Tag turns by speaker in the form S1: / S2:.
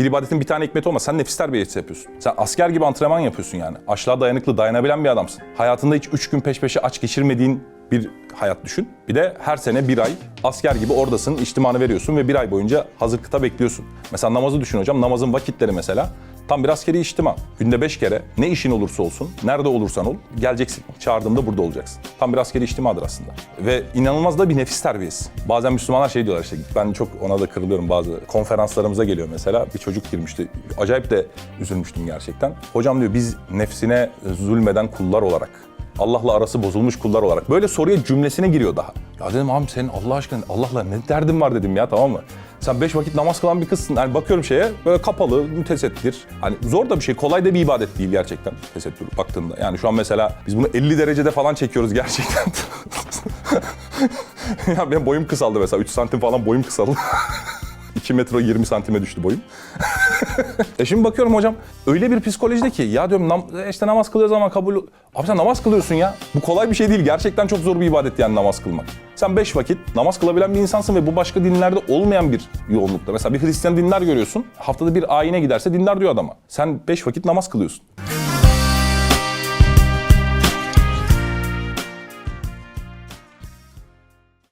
S1: Bir ibadetin bir tane hikmeti olmaz. Sen nefis terbiyesi yapıyorsun. Sen asker gibi antrenman yapıyorsun yani. Açlığa dayanıklı, dayanabilen bir adamsın. Hayatında hiç üç gün peş peşe aç geçirmediğin bir hayat düşün. Bir de her sene bir ay asker gibi oradasın, içtimanı veriyorsun ve bir ay boyunca hazır kıta bekliyorsun. Mesela namazı düşün hocam. Namazın vakitleri mesela tam bir askeri içtima. Günde beş kere ne işin olursa olsun, nerede olursan ol geleceksin. Çağırdığımda burada olacaksın. Tam bir askeri içtimadır aslında. Ve inanılmaz da bir nefis terbiyesi. Bazen Müslümanlar şey diyorlar işte ben çok ona da kırılıyorum bazı konferanslarımıza geliyor mesela. Bir çocuk girmişti. Acayip de üzülmüştüm gerçekten. Hocam diyor biz nefsine zulmeden kullar olarak Allah'la arası bozulmuş kullar olarak. Böyle soruya cümlesine giriyor daha. Ya dedim abi senin Allah aşkına Allah'la ne derdin var dedim ya tamam mı? Sen beş vakit namaz kılan bir kızsın. Hani bakıyorum şeye böyle kapalı, mütesettir. Hani zor da bir şey, kolay da bir ibadet değil gerçekten tesettür baktığında. Yani şu an mesela biz bunu 50 derecede falan çekiyoruz gerçekten. ya benim boyum kısaldı mesela. 3 santim falan boyum kısaldı. 2 metre 20 santime düştü boyum. E şimdi bakıyorum hocam öyle bir psikolojide ki ya diyorum nam- işte namaz kılıyoruz ama kabul... Abi sen namaz kılıyorsun ya. Bu kolay bir şey değil. Gerçekten çok zor bir ibadet yani namaz kılmak. Sen beş vakit namaz kılabilen bir insansın ve bu başka dinlerde olmayan bir yoğunlukta. Mesela bir Hristiyan dinler görüyorsun. Haftada bir ayine giderse dindar diyor adama. Sen beş vakit namaz kılıyorsun.